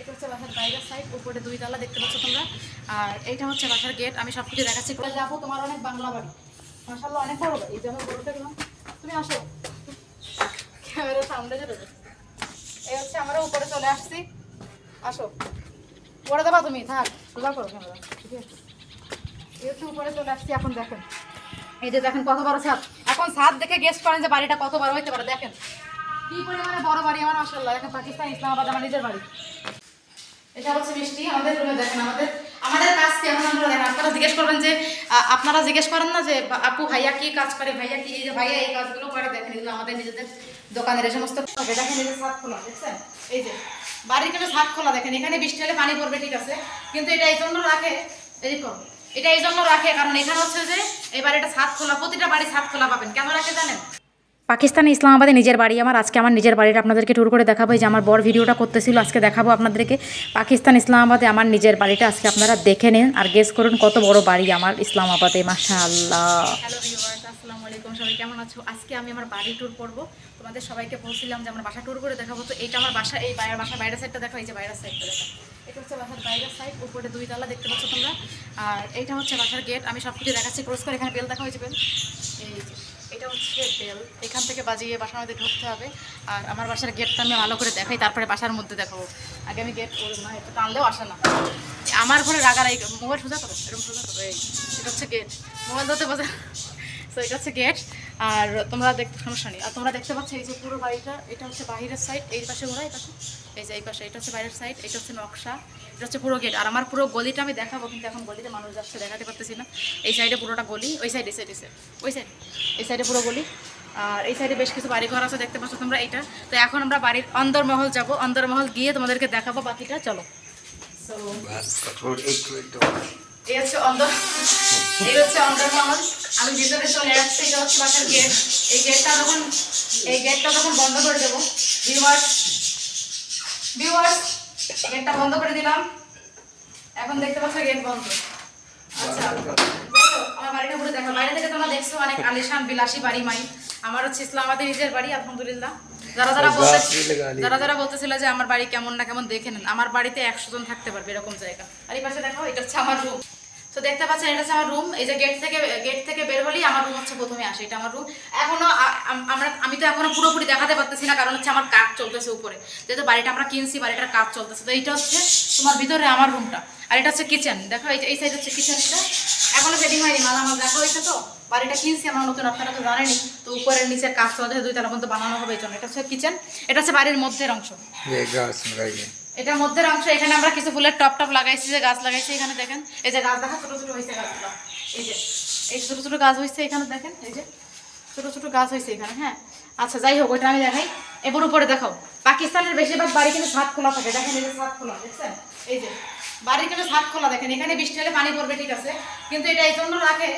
এটা হচ্ছে বাসার সাইড উপরে দুই তালা দেখতে পাচ্ছ তোমরা। আর এইটা হচ্ছে বাসার গেট আমি সব কিছু দেখাচ্ছি যাব তোমার অনেক বাংলা বাড়ি। অনেক বড় তুমি আসো। এই হচ্ছে উপরে চলে আসছি। আসো। তুমি ঠিক আছে। উপরে চলে আসছি, এখন দেখেন। এই যে দেখেন কত বড় ছাদ। এখন ছাদ দেখে গেস্ট করেন যে বাড়িটা কত বড় হইতে পারে। দেখেন। কি পরিমাণে বড় বাড়ি? আমার মাসাল্লাহ দেখেন পাকিস্তান, ইসলামাবাদ, আমার নিজের বাড়ি। এটা হচ্ছে মিষ্টি, আমাদের রুমে দেখেন, আমাদের আমাদের কাজ কি? এখন আপনারা দেখেন, আপনারা জিজ্ঞেস করবেন যে আপনারা জিজ্ঞেস করেন না যে আপু, ভাইয়া কি কাজ করে? ভাইয়া কি এই যে ভাইয়া এই কাজগুলো করে, দেখেন, এগুলো আমাদের নিজেদের দোকানের এই সমস্ত। দেখেন, এই যে ছাদ খোলা, দেখছেন? এই যে, বাড়ির কিন্তু ছাদ খোলা, দেখেন, এখানে বৃষ্টি হলে পানি পড়বে, ঠিক আছে? কিন্তু এটা এই জন্য রাখে এরকম এটা এই জন্য রাখে, কারণ এখানে হচ্ছে যে এই বাড়িটা ছাদ খোলা, প্রতিটা বাড়ি ছাদ খোলা পাবেন। কেন রাখে জানেন? পাকিস্তানে ইসলামাবাদে নিজের বাড়ি। আমার আজকে আমার নিজের বাড়িটা আপনাদেরকে ট্যুর করে দেখাবো। যে আমার বড় ভিডিওটা করতেছিল, আজকে দেখাবো আপনাদেরকে। পাকিস্তান, ইসলামাবাদে আমার নিজের বাড়িটা আজকে আপনারা দেখে নিন আর গেস করুন কত বড় বাড়ি আমার ইসলামাবাদে মাশা আল্লাহ আসসালামু আলাইকুম। সবাই কেমন আছো? আজকে আমি আমার বাড়ি ট্যুর করব। তোমাদের সবাইকে বলছিলাম যে আমার বাসা ট্যুর করে দেখাবো। তো এইটা আমার বাসা, এই বাইরের বাসা বাইরের সাইডটা দেখো, এই যে বাইরের সাইডটা দেখো। এটা হচ্ছে বাসার বাইরের সাইড উপরে দুই তালা দেখতে পাচ্ছ তোমরা। আর এইটা হচ্ছে বাসার গেট আমি সব কিছু দেখাচ্ছি। ক্রস করে এখানে বেল দেখা হয়েছে বেল এই এটা হচ্ছে বেল এখান থেকে বাজিয়ে বাসার মধ্যে ঢুকতে হবে। আর আমার বাসার গেটটা আমি ভালো করে দেখাই, তারপরে বাসার মধ্যে দেখাবো। আগে আমি গেট করব, না এটা টানলেও আসে না। আমার ঘরে রাগারাই মোবাইল সোজা করো, এরকম সোজা করো, এই। এটা হচ্ছে গেট। মোবাইল ধরতে বোঝা তো এটা হচ্ছে গেট। আর তোমরা দেখতে সমস্যা নেই। আর তোমরা দেখতে পাচ্ছ এই যে পুরো বাড়িটা এটা হচ্ছে বাইরের সাইড এই পাশে ঘোরা এই পাশে? এই যে এই পাশে এটা হচ্ছে বাইরের সাইড এটা হচ্ছে নকশা এটা হচ্ছে পুরো গেট আর আমার পুরো গলিটা আমি দেখাবো কিন্তু এখন গলিতে মানুষ যাচ্ছে দেখাতে পারতেছি না। এই সাইডে পুরোটা গলি ওই সাইড এই সাইড এই সাইড ওই সাইড এই সাইডে পুরো গলি। আর এই সাইডে বেশ কিছু বাড়ি ঘর আছে দেখতে পাচ্ছ তোমরা এইটা তো এখন আমরা বাড়ির অন্দরমহল যাব। অন্দরমহল গিয়ে তোমাদেরকে দেখাবো বাকিটা চলো। সো এই হচ্ছে অন্দর এই হচ্ছে অন্দরমহল আমি ভিতরে চলে আসছি, এটা হচ্ছে বাসার গেট এই গেটটা যখন এই গেটটা যখন বন্ধ করে দেবো ভিউয়ার্স ভিউয়ার্স গেটটা বন্ধ করে দিলাম। এখন দেখতে পাচ্ছ গেট বন্ধ। আচ্ছা আমার বাড়িটা পুরো দেখো বাইরে থেকে তোমরা দেখছ অনেক আলিশান, বিলাসী বাড়ি, মাই। আমার হচ্ছে ইসলামাবাদের নিজের বাড়ি, আলহামদুলিল্লাহ। যারা যারা বলতে যারা যারা বলতেছিল যে আমার বাড়ি কেমন না কেমন দেখে নেন। আমার বাড়িতে একশো জন থাকতে পারবে এরকম জায়গা। আর এই পাশে দেখো এটা হচ্ছে আমার রুম তো দেখতে পাচ্ছেন এটা হচ্ছে আমার রুম এই যে গেট থেকে গেট থেকে বের হলেই আমার রুম হচ্ছে প্রথমে আসে এটা আমার রুম এখনও আমরা আমি তো এখনও পুরোপুরি দেখাতে পারতেছি না কারণ হচ্ছে আমার কাজ চলতেছে উপরে। যেহেতু বাড়িটা আমরা কিনছি বাড়িটার কাজ চলতেছে। তো এইটা হচ্ছে তোমার ভিতরে আমার রুমটা আর এটা হচ্ছে কিচেন দেখো এই এই সাইড হচ্ছে কিচেনটা এখনও সেটিং হয়নি আমার দেখা হয়েছে তো। বাড়িটা কিনছি আমার নতুন আপনারা তো জানেনি তো উপরের নিচের কাজ চলছে দুই তারা পর্যন্ত বানানো হবে এই জন্য। এটা হচ্ছে কিচেন এটা হচ্ছে বাড়ির মধ্যের অংশ। এটার মধ্যের অংশ এখানে আমরা কিছু ফুলের টপ টপ লাগাইছি যে গাছ লাগাইছি এখানে দেখেন। এই যে গাছ দেখা ছোটো ছোটো হয়েছে গাছগুলো। এই যে এই ছোটো ছোটো গাছ হয়েছে এখানে দেখেন এই যে। ছোটো ছোটো গাছ হয়েছে এখানে হ্যাঁ। আচ্ছা যাই হোক ওইটা আমি দেখাই। এবার উপরে দেখাও পাকিস্তানের বেশিরভাগ বাড়ি কিন্তু ছাদ খোলা থাকে। দেখেন এই যে ছাদ খোলা দেখছেন? এই যে বাড়ির কিন্তু ছাদ খোলা দেখেন, এখানে বৃষ্টি হলে পানি পড়বে, ঠিক আছে? কিন্তু এটা এই জন্য রাখে,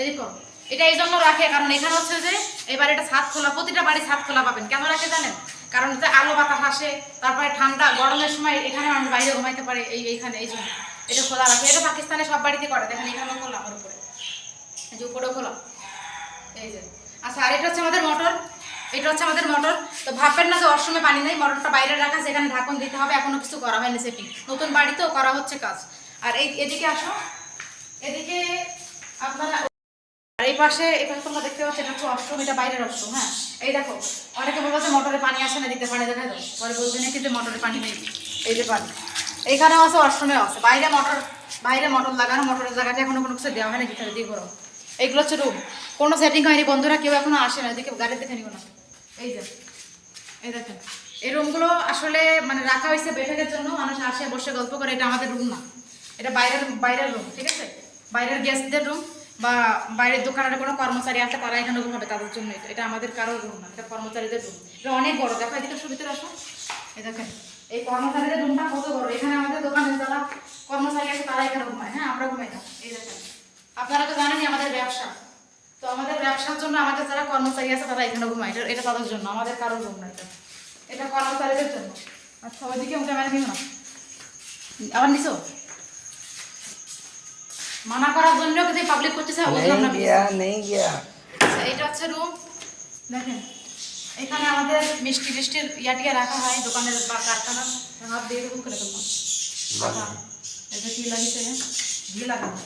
এরকম। এটা এই জন্য রাখে, কারণ এখানে হচ্ছে যে এই বাড়িটা ছাদ খোলা, প্রতিটা বাড়ি ছাদ খোলা পাবেন। কেন রাখে জানেন? কারণ এতে আলো বাতাস আসে, তারপরে ঠান্ডা, গরমের সময় এখানে মানুষ বাইরে ঘুমাইতে পারে, এই, এইখানে, এই জন্য। এটা খোলা রাখে। এটা পাকিস্তানে সব বাড়িতে করে। দেখেন, এখানেও খোলা আমার উপরে যে উপরেও খোলা। এই যে। আচ্ছা আর এটা হচ্ছে আমাদের মোটর এটা হচ্ছে আমাদের মোটর তো ভাববেন না যে অসময়ে পানি নেই মটরটা বাইরে রাখা সেখানে ঢাকন দিতে হবে, এখনও কিছু করা হয়নি সেটি নতুন বাড়িতেও করা হচ্ছে কাজ। আর এই, এদিকে আসো। এদিকে আপনারা আর এই পাশে পাশে তোমরা দেখতে পাচ্ছ, এটা হচ্ছে অষ্টম এটা বাইরের অষ্টম হ্যাঁ? এই দেখো, অনেকে বলব যে মোটরে পানি আসে না দিতে পানি দেখা দাও পরে বলবে না, কিন্তু মোটরে পানি নেই। এই যে পানি। এইখানেও আছে অষ্টমেও আছে। বাইরে মোটর বাইরে মোটর লাগানো মোটরের জায়গাটা এখনও কোনো কিছু দেওয়া হয় না ভিতরে দিয়ে করো এইগুলো হচ্ছে রুম কোনো সেটিং হয়নি, বন্ধুরা, কেউ এখনও আসে না, এদিকে গাড়ি দেখে নিব না। এই যে, এই দেখেন। এই রুমগুলো আসলে মানে রাখা হয়েছে বেঠের জন্য, মানুষ আসে, বসে, গল্প করে, এটা আমাদের রুম না। এটা বাইরের বাইরের রুম ঠিক আছে? বাইরের গেস্টদের রুম বা বাইরের দোকানের কোনো কর্মচারী আসলে তারা এখানে রুম হবে তাদের জন্য এটা এটা আমাদের কারোর রুম না, এটা কর্মচারীদের রুম এটা অনেক বড়, দেখো এদিকে ভিতরে আসো। এই দেখেন, এই কর্মচারীদের রুমটা কত বড়? এখানে আমাদের দোকানের যারা কর্মচারী আছে, তারা এখানে ঘুমায়। হ্যাঁ আমরা ঘুমাই না। এই দেখেন। আপনারা তো জানেনই আমাদের ব্যবসা। তো আমাদের ব্যবসার জন্য আমাদের যারা কর্মচারী আছে তারা এখানে ঘুমায়। এটা এটা তাদের জন্য আমাদের কারোর ঘুম না এটা। এটা কর্মচারীদের জন্য। আচ্ছা ওইদিকে ক্যামেরা নিও কিনো আবার নিছো? মানা করার জন্য যদি পাবলিক করতেছে বুঝলাম না নেই গিয়া আচ্ছা, এটা হচ্ছে রুম দেখেন এখানে আমাদের মিষ্টি মিষ্টির ইয়াটিয়া রাখা হয় দোকানের বা কারখানা। হাত দিয়ে এরকম করে ফেললাম আচ্ছা, এটা কি লাগিয়েছে? ঘি লাগানো।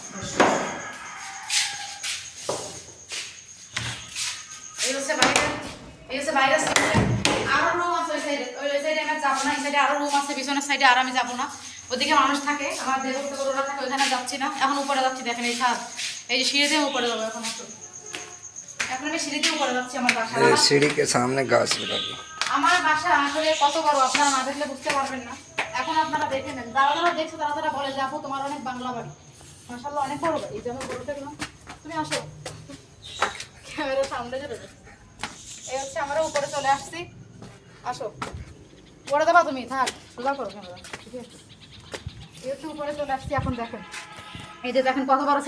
এখন আমি সিঁড়িতে উপরে যাচ্ছি আমার বাসা সামনে গাছ লাগাবো আমার বাসা আসলে কত বড় আপনারা না দেখলে বুঝতে পারবেন না। এখন আপনারা দেখে নেন। যারা যারা দেখছে তারা তারা বলে যাব তোমার অনেক বাংলা বাড়ি। মাসাল্লাহ অনেক বড় বাড়ি। যে বলতে গেলাম তুমি আসো। ক্যামেরা যাও। এই হচ্ছে আমরা উপরে চলে আসছি। আসো। পরে দেবা তুমি, থাক সোজা করো ঠিক আছে? এই হচ্ছে উপরে চলে আসছি, এখন দেখেন। এই যে দেখেন কত বড়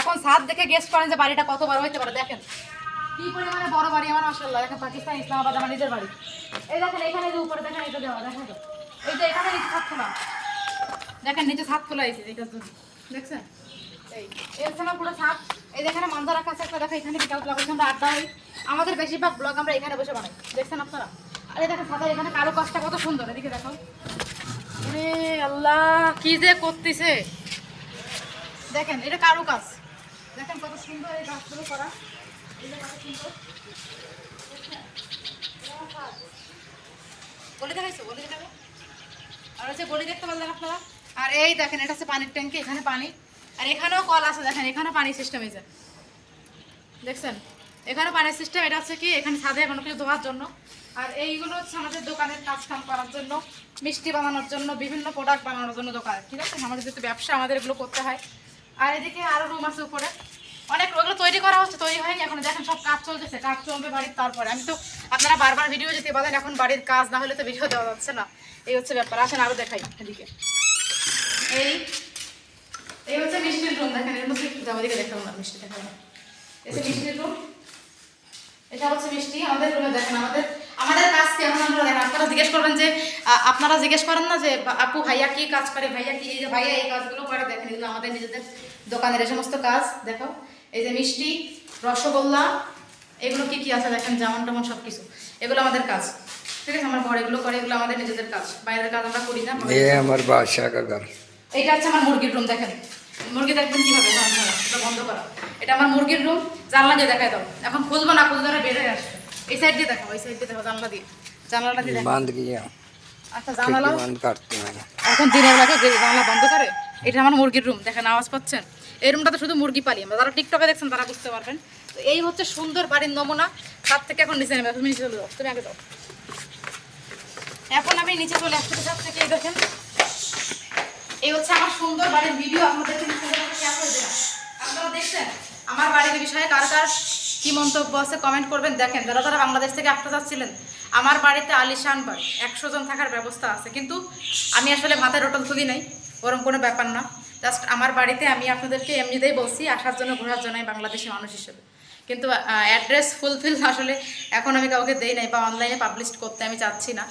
এখন ছাদ দেখে গেস করেন যে বাড়িটা কত বড় হইতে দেখেন। কি পরিমাণে বড় বাড়ি, আমার মাসাল্লাহ দেখেন পাকিস্তান, ইসলামাবাদ, আমার নিজের বাড়ি। এই দেখেন, এখানে যে উপরে দেখেন এটা দেওয়া দেখেন এই যে এখানে ছাদ খোলা। দেখেন, নিচে ছাদ খোলা হয়েছে এটা দেখছেন? এই আমার পুরো ছাদ। এই যেখানে মান্দা রাখা আছে একটা দেখো এখানে বিকাল ব্লগ আমরা আড্ডা হই আমাদের বেশিরভাগ ব্লগ আমরা এখানে বসে বানাই। দেখছেন আপনারা? আরে দেখেন সাদা এখানে কারও কাজটা কত সুন্দর, এদিকে দেখো। আরে আল্লাহ, কি যে করতেছে। দেখেন, এটা কারও কাজ দেখেন কত সুন্দর এই কাজগুলো করা। গলি দেখাইছো? গলি দেখাবে আর হচ্ছে গলি দেখতে পারলেন আপনারা? আর এই দেখেন, এটা হচ্ছে পানির ট্যাঙ্কি, এখানে পানি। আর এখানেও কল আছে, দেখেন এখানেও পানি সিস্টেম এই যে। দেখছেন? এখানে পানির সিস্টেম এটা হচ্ছে কি, এখানে ছাদে কোনো কিছু ধোয়ার জন্য। আর এইগুলো হচ্ছে আমাদের দোকানের কাজ কাম করার জন্য, মিষ্টি বানানোর জন্য, বিভিন্ন প্রোডাক্ট বানানোর জন্য দোকান। ঠিক আছে? আমাদের যেহেতু ব্যবসা, আমাদের এগুলো করতে হয়। আর এদিকে আরও রুম আছে উপরে। অনেক ওগুলো তৈরি করা হচ্ছে, তৈরি হয়নি। এখন দেখেন, সব কাজ চলতেছে, কাজ চলবে বাড়ির তারপরে। আমি তো আপনারা বারবার ভিডিও যেতে বলেন, এখন বাড়ির কাজ, না হলে তো ভিডিও দেওয়া যাচ্ছে না। এই হচ্ছে ব্যাপার। আসেন আরও দেখাই এদিকে। এই এই হচ্ছে মিষ্টির রুম দেখেন এর মধ্যে একটু জামা দিকে না মিষ্টি এসে মিষ্টির রুম এটা হচ্ছে মিষ্টি আমাদের রুমে দেখেন আমাদের আমাদের কাজ কি এখন আমরা দেখেন আপনারা জিজ্ঞেস করবেন যে আপনারা জিজ্ঞেস করেন না যে আপু ভাইয়া কি কাজ করে ভাইয়া কি এই যে ভাইয়া এই কাজগুলো করে দেখেন এগুলো আমাদের নিজেদের দোকানের এই সমস্ত কাজ দেখো। এই যে মিষ্টি রসগোল্লা এগুলো কি কি আছে দেখেন যেমন টেমন সব কিছু এগুলো আমাদের কাজ। ঠিক আছে আমার ঘর এগুলো করে এগুলো আমাদের নিজেদের কাজ। বাইরের কাজ আমরা করি না এটা হচ্ছে আমার মুরগির রুম দেখেন। মুরগি দেখবেন কীভাবে? এটা বন্ধ করা। এটা আমার মুরগির রুম জানলা দিয়ে দেখাই দাও। এখন খুলবো না খুলবো না বেড়ে আসবে। এই সাইড দিয়ে দেখো ওই সাইড দিয়ে দেখো জানলা দিয়ে। জানলাটা দিয়ে আচ্ছা জানলা বন্ধ করতে এখন দিনের জানলা বন্ধ করে এটা আমার মুরগির রুম দেখেন আওয়াজ পাচ্ছেন? এই রুমটা তো শুধু মুরগি পালি। আমরা যারা টিকটকে দেখছেন তারা বুঝতে পারবেন। তো এই হচ্ছে সুন্দর বাড়ির নমুনা। তার থেকে এখন নিচে নেবে তুমি নিচে চলে যাও। তুমি আগে যাও। এখন আমি নিচে চলে আসছি। তার থেকে দেখেন এই হচ্ছে আমার সুন্দর বাড়ির ভিডিও আপনাদেরকে আপনারা দেখছেন, আমার বাড়ির বিষয়ে কার কার কি মন্তব্য আছে কমেন্ট করবেন। দেখেন, যারা যারা বাংলাদেশ থেকে আসতে চাচ্ছিলেন, আমার বাড়িতে আলিশান বাড়ি একশো জন থাকার ব্যবস্থা আছে। কিন্তু আমি আসলে মাথায় রোটল তুলি নাই ওরকম কোনো ব্যাপার না। জাস্ট আমার বাড়িতে আমি আপনাদেরকে এমনিতেই বলছি, আসার জন্য, ঘোরার জন্য বাংলাদেশি মানুষ হিসেবে। কিন্তু অ্যাড্রেস ফুলফিল আসলে এখন আমি কাউকে দেই নাই বা অনলাইনে পাবলিশ করতে আমি চাচ্ছি না।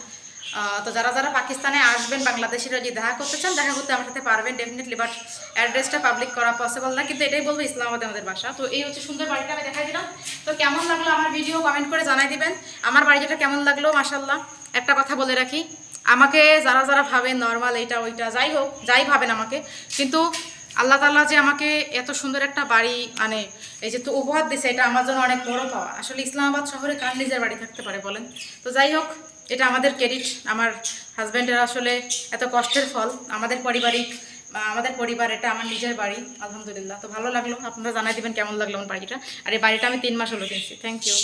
তো যারা যারা পাকিস্তানে আসবেন, বাংলাদেশিরা যদি দেখা করতে চান, দেখা করতে আমার সাথে পারবেন ডেফিনেটলি বাট অ্যাড্রেসটা পাবলিক করা পসিবল না। কিন্তু এটাই বলব ইসলামাবাদে আমাদের বাসা। তো এই হচ্ছে সুন্দর বাড়িটা, আমি দেখাই দিলাম। তো কেমন লাগল আমার ভিডিও কমেন্ট করে জানাই দিবেন। আমার বাড়িটা কেমন লাগল? মাসাল্লাহ একটা কথা বলে রাখি। আমাকে যারা যারা ভাবেন নর্মাল এইটা, ওইটা, যাই হোক, যাই ভাবেন আমাকে, কিন্তু আল্লাহ তাল্লাহ যে আমাকে এত সুন্দর একটা বাড়ি মানে এই যে তো উপহার দিছে, এটা আমার জন্য অনেক বড় পাওয়া। আসলে ইসলামাবাদ শহরে কার নিজের বাড়ি থাকতে পারে বলেন? তো যাই হোক, এটা আমাদের ক্রেডিট আমার হাজব্যান্ডের আসলে এত কষ্টের ফল। আমাদের পারিবারিক, আমাদের পরিবার, এটা আমার নিজের বাড়ি, আলহামদুলিল্লাহ। তো ভালো লাগল, আপনারা জানাই দিবেন কেমন লাগল আমার বাড়িটা। আর এই বাড়িটা আমি তিন মাস হলো কিনছি। Thank you